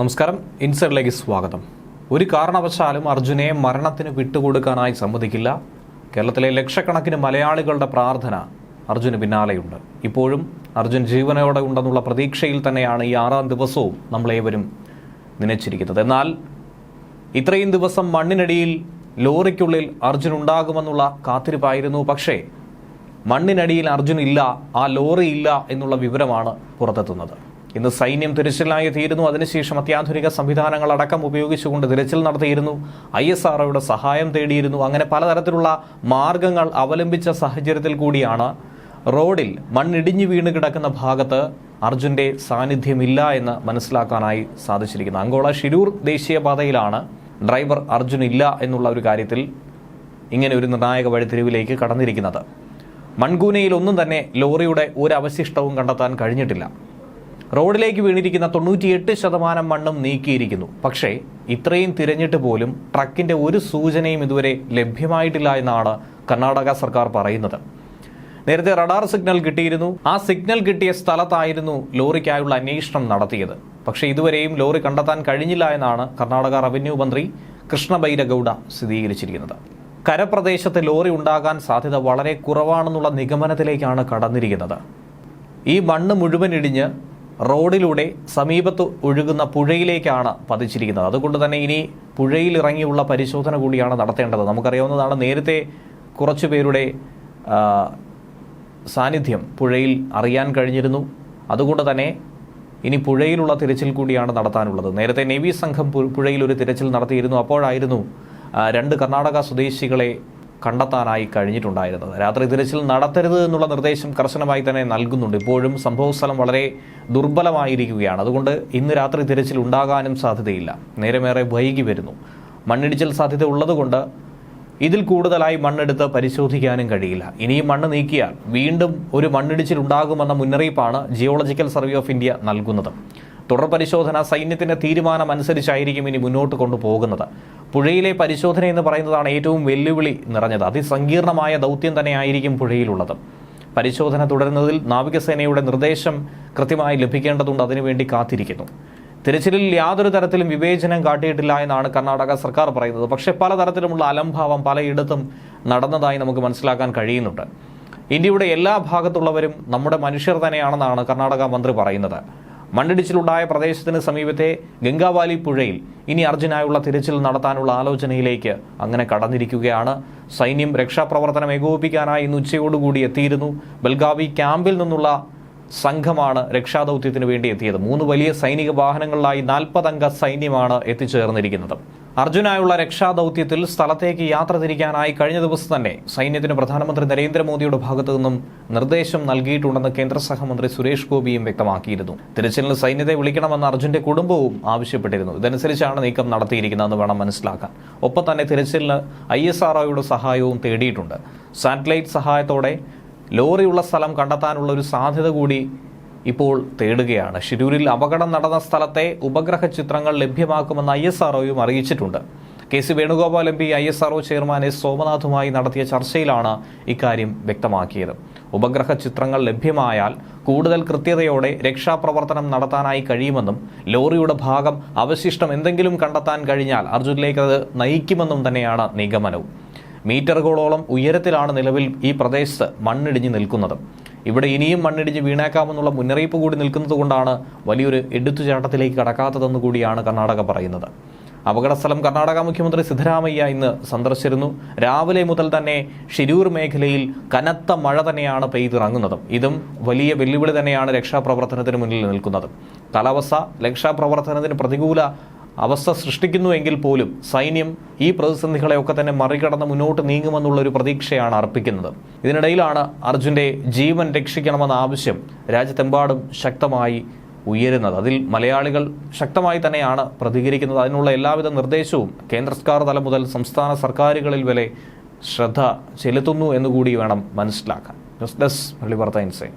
നമസ്കാരം. ഇൻസൈഡിലേക്ക് സ്വാഗതം. ഒരു കാരണവശാലും അർജുനെ മരണത്തിന് വിട്ടുകൊടുക്കാനായി സമ്മതിക്കില്ല. കേരളത്തിലെ ലക്ഷക്കണക്കിന് മലയാളികളുടെ പ്രാർത്ഥന അർജുന് പിന്നാലെയുണ്ട്. ഇപ്പോഴും അർജുൻ ജീവനോടെ ഉണ്ടെന്നുള്ള പ്രതീക്ഷയിൽ തന്നെയാണ് ഈ ആറാം ദിവസവും നമ്മളേവരും നനച്ചിരിക്കുന്നത് എന്നാൽ ഇത്രയും ദിവസം മണ്ണിനടിയിൽ ലോറിക്കുള്ളിൽ അർജുൻ ഉണ്ടാകുമെന്നുള്ള കാത്തിരിപ്പായിരുന്നു. പക്ഷേ മണ്ണിനടിയിൽ അർജുൻ ഇല്ല ആ ലോറി ഇല്ല എന്നുള്ള വിവരമാണ് പുറത്തെത്തുന്നത്. ഇന്ന് സൈന്യം തിരച്ചിലിനായി തീരുന്നു അതിനുശേഷം അത്യാധുനിക സംവിധാനങ്ങളടക്കം ഉപയോഗിച്ചുകൊണ്ട് തിരച്ചിൽ നടത്തിയിരുന്നു. ഐ എസ് ആർഒയുടെ സഹായം തേടിയിരുന്നു. അങ്ങനെ പലതരത്തിലുള്ള മാർഗങ്ങൾ അവലംബിച്ച സാഹചര്യത്തിൽ കൂടിയാണ് റോഡിൽ മണ്ണിടിഞ്ഞു വീണ് കിടക്കുന്ന ഭാഗത്ത് അർജുന്റെ സാന്നിധ്യമില്ല എന്ന് മനസ്സിലാക്കാനായി സാധിച്ചിരിക്കുന്നത്. അങ്കോള ഷിരൂർ ദേശീയപാതയിലാണ് ഡ്രൈവർ അർജുൻ ഇല്ല എന്നുള്ള ഒരു കാര്യത്തിൽ ഇങ്ങനെ ഒരു നിർണായക വഴിത്തിരിവിലേക്ക് കടന്നിരിക്കുന്നത്. മൺകൂനയിൽ ഒന്നും തന്നെ ലോറിയുടെ ഒരു അവശിഷ്ടവും കണ്ടെത്താൻ കഴിഞ്ഞിട്ടില്ല. റോഡിലേക്ക് വീണിരിക്കുന്ന തൊണ്ണൂറ്റിയെട്ട് ശതമാനം മണ്ണും നീക്കിയിരിക്കുന്നു. പക്ഷേ ഇത്രയും തിരഞ്ഞിട്ട് പോലും ട്രക്കിന്റെ ഒരു സൂചനയും ഇതുവരെ ലഭ്യമായിട്ടില്ല എന്നാണ് കർണാടക സർക്കാർ പറയുന്നത്. നേരത്തെ റഡാർ സിഗ്നൽ കിട്ടിയിരുന്നു. ആ സിഗ്നൽ കിട്ടിയ സ്ഥലത്തായിരുന്നു ലോറിക്കായുള്ള അന്വേഷണം നടത്തിയത്. പക്ഷേ ഇതുവരെയും ലോറി കണ്ടെത്താൻ കഴിഞ്ഞില്ല എന്നാണ് കർണാടക റവന്യൂ മന്ത്രി കൃഷ്ണ ബൈരഗൌഡ സ്ഥിരീകരിച്ചിരിക്കുന്നത്. കരപ്രദേശത്ത് ലോറി ഉണ്ടാകാൻ സാധ്യത വളരെ കുറവാണെന്നുള്ള നിഗമനത്തിലേക്കാണ് കടന്നിരിക്കുന്നത്. ഈ മണ്ണ് മുഴുവൻ ഇടിഞ്ഞ് റോഡിലൂടെ സമീപത്ത് ഒഴുകുന്ന പുഴയിലേക്കാണ് പതിച്ചിരിക്കുന്നത്. അതുകൊണ്ട് തന്നെ ഇനി പുഴയിൽ ഇറങ്ങിയുള്ള പരിശോധന കൂടിയാണ് നടത്തേണ്ടത്. നമുക്കറിയാവുന്നതാണ് നേരത്തെ കുറച്ചു പേരുടെ സാന്നിധ്യം പുഴയിൽ അറിയാൻ കഴിഞ്ഞിരുന്നു. അതുകൊണ്ട് തന്നെ ഇനി പുഴയിലുള്ള തിരച്ചിൽ കൂടിയാണ് നടത്താനുള്ളത്. നേരത്തെ നേവി സംഘം പുഴയിൽ ഒരു തിരച്ചിൽ നടത്തിയിരുന്നു. അപ്പോഴായിരുന്നു രണ്ട് കർണാടക സ്വദേശികളെ കണ്ടെത്താനായി കഴിഞ്ഞിട്ടുണ്ടായിരുന്നത്. രാത്രി തിരച്ചിൽ നടത്തരുത് എന്നുള്ള നിർദ്ദേശം കർശനമായി തന്നെ നൽകുന്നുണ്ട്. ഇപ്പോഴും സംഭവസ്ഥലം വളരെ ദുർബലമായിരിക്കുകയാണ്. അതുകൊണ്ട് ഇന്ന് രാത്രി തിരച്ചിൽ ഉണ്ടാകാനും സാധ്യതയില്ല. നേരമേറെ വൈകി വരുന്നു. മണ്ണിടിച്ചിൽ സാധ്യത ഉള്ളതുകൊണ്ട് ഇതിൽ കൂടുതലായി മണ്ണെടുത്ത് പരിശോധിക്കാനും കഴിയില്ല. ഇനിയും മണ്ണ് നീക്കിയാൽ വീണ്ടും ഒരു മണ്ണിടിച്ചിൽ ഉണ്ടാകുമെന്ന മുന്നറിയിപ്പാണ് ജിയോളജിക്കൽ സർവേ ഓഫ് ഇന്ത്യ നൽകുന്നത്. തുടർ പരിശോധന സൈന്യത്തിന്റെ തീരുമാനമനുസരിച്ചായിരിക്കും ഇനി മുന്നോട്ട് കൊണ്ടുപോകുന്നത്. പുഴയിലെ പരിശോധന എന്ന് പറയുന്നതാണ് ഏറ്റവും വെല്ലുവിളി നിറഞ്ഞത്. അതിസങ്കീർണമായ ദൗത്യം തന്നെയായിരിക്കും പുഴയിലുള്ളത്. പരിശോധന തുടരുന്നതിൽ നാവികസേനയുടെ നിർദ്ദേശം കൃത്യമായി ലഭിക്കേണ്ടതുണ്ട്. അതിനുവേണ്ടി കാത്തിരിക്കുന്നു. തിരച്ചിലിൽ യാതൊരു തരത്തിലും വിവേചനം കാട്ടിയിട്ടില്ല എന്നാണ് കർണാടക സർക്കാർ പറയുന്നത്. പക്ഷേ പലതരത്തിലുമുള്ള അലംഭാവം പലയിടത്തും നടന്നതായി നമുക്ക് മനസ്സിലാക്കാൻ കഴിയുന്നുണ്ട്. ഇന്ത്യയുടെ എല്ലാ ഭാഗത്തുള്ളവരും നമ്മുടെ മനുഷ്യർ തന്നെയാണെന്നാണ് കർണാടക മന്ത്രി പറയുന്നത്. മണ്ണിടിച്ചിലുണ്ടായ പ്രദേശത്തിന് സമീപത്തെ ഗംഗാവാലി പുഴയിൽ ഇനി അർജുനായുള്ള തിരച്ചിൽ നടത്താനുള്ള ആലോചനയിലേക്ക് അങ്ങനെ കടന്നിരിക്കുകയാണ്. സൈന്യം രക്ഷാപ്രവർത്തനം ഏകോപിപ്പിക്കാനായി ഇന്ന് ഉച്ചയോടുകൂടി എത്തിയിരുന്നു. ബൽഗാവി ക്യാമ്പിൽ നിന്നുള്ള സംഘമാണ് രക്ഷാദൗത്യത്തിന് വേണ്ടി എത്തിയത്. മൂന്ന് വലിയ സൈനിക വാഹനങ്ങളിലായി നാൽപ്പതംഗ സൈന്യമാണ് എത്തിച്ചേർന്നിരിക്കുന്നത്. അർജുനായുള്ള രക്ഷാദൗത്യത്തിൽ സ്ഥലത്തേക്ക് യാത്ര തിരിക്കാനായി കഴിഞ്ഞ ദിവസം തന്നെ സൈന്യത്തിന് പ്രധാനമന്ത്രി നരേന്ദ്രമോദിയുടെ ഭാഗത്തു നിന്നും നിർദ്ദേശം നൽകിയിട്ടുണ്ടെന്ന് കേന്ദ്ര സഹമന്ത്രി സുരേഷ് ഗോപിയും വ്യക്തമാക്കിയിരുന്നു. തിരച്ചിലിന് സൈന്യത്തെ വിളിക്കണമെന്ന് അർജുന്റെ കുടുംബവും ആവശ്യപ്പെട്ടിരുന്നു. ഇതനുസരിച്ചാണ് നീക്കം നടത്തിയിരിക്കുന്നതെന്ന് വേണം മനസ്സിലാക്കാൻ. ഒപ്പം തന്നെ തിരച്ചിലിന് ഐ എസ് ആർഒയുടെ സഹായവും തേടിയിട്ടുണ്ട്. സാറ്റലൈറ്റ് സഹായത്തോടെ ലോറിയുള്ള സ്ഥലം കണ്ടെത്താനുള്ള ഒരു സാധ്യത കൂടി ഇപ്പോൾ തേടുകയാണ്. ഷിരൂരിൽ അപകടം നടന്ന സ്ഥലത്തെ ഉപഗ്രഹ ചിത്രങ്ങൾ ലഭ്യമാക്കുമെന്ന് ഐ എസ് ആർഒയും അറിയിച്ചിട്ടുണ്ട്. K C Venugopal M P I S R O chairman S സോമനാഥുമായി നടത്തിയ ചർച്ചയിലാണ് ഇക്കാര്യം വ്യക്തമാക്കിയത്. ഉപഗ്രഹ ചിത്രങ്ങൾ ലഭ്യമായാൽ കൂടുതൽ കൃത്യതയോടെ രക്ഷാപ്രവർത്തനം നടത്താനായി കഴിയുമെന്നും ലോറിയുടെ ഭാഗം അവശിഷ്ടം എന്തെങ്കിലും കണ്ടെത്താൻ കഴിഞ്ഞാൽ അർജുനിലേക്ക് അത് നയിക്കുമെന്നും തന്നെയാണ് നിഗമനവും. മീറ്ററുകളോളം ഉയരത്തിലാണ് നിലവിൽ ഈ പ്രദേശത്ത് മണ്ണിടിഞ്ഞു നിൽക്കുന്നത്. ഇവിടെ ഇനിയും മണ്ണിടിഞ്ഞ് വീണേക്കാമെന്നുള്ള മുന്നറിയിപ്പ് കൂടി നിൽക്കുന്നത് കൊണ്ടാണ് വലിയൊരു എടുത്തുചാട്ടത്തിലേക്ക് കടക്കാത്തതെന്ന് കൂടിയാണ് കർണാടക പറയുന്നത്. അപകടസ്ഥലം കർണാടക മുഖ്യമന്ത്രി സിദ്ധരാമയ്യ ഇന്ന് സന്ദർശിച്ചിരുന്നു. രാവിലെ മുതൽ തന്നെ ഷിരൂർ മേഖലയിൽ കനത്ത മഴ തന്നെയാണ് പെയ്തിറങ്ങുന്നത്. ഇതും വലിയ വെല്ലുവിളി തന്നെയാണ് രക്ഷാപ്രവർത്തനത്തിന് മുന്നിൽ നിൽക്കുന്നത്. കാലാവസ്ഥ രക്ഷാപ്രവർത്തനത്തിന് പ്രതികൂല അവസ്ഥ സൃഷ്ടിക്കുന്നുവെങ്കിൽ പോലും സൈന്യം ഈ പ്രതിസന്ധികളെയൊക്കെ തന്നെ മറികടന്ന് മുന്നോട്ട് നീങ്ങുമെന്നുള്ള ഒരു പ്രതീക്ഷയാണ് അർപ്പിക്കുന്നത്. ഇതിനിടയിലാണ് അർജുന്റെ ജീവൻ രക്ഷിക്കണമെന്ന ആവശ്യം രാജ്യത്തെമ്പാടും ശക്തമായി ഉയരുന്നത്. അതിൽ മലയാളികൾ ശക്തമായി തന്നെയാണ് പ്രതികരിക്കുന്നത്. അതിനുള്ള എല്ലാവിധ നിർദ്ദേശവും കേന്ദ്ര സർക്കാർ തലം മുതൽ സംസ്ഥാന സർക്കാരുകളിൽ വരെ ശ്രദ്ധ ചെലുത്തുന്നു എന്നുകൂടി വേണം മനസ്സിലാക്കാൻ. ന്യൂസ് ഡെസ്ക് പള്ളി വാർത്ത ഇൻസൈൻ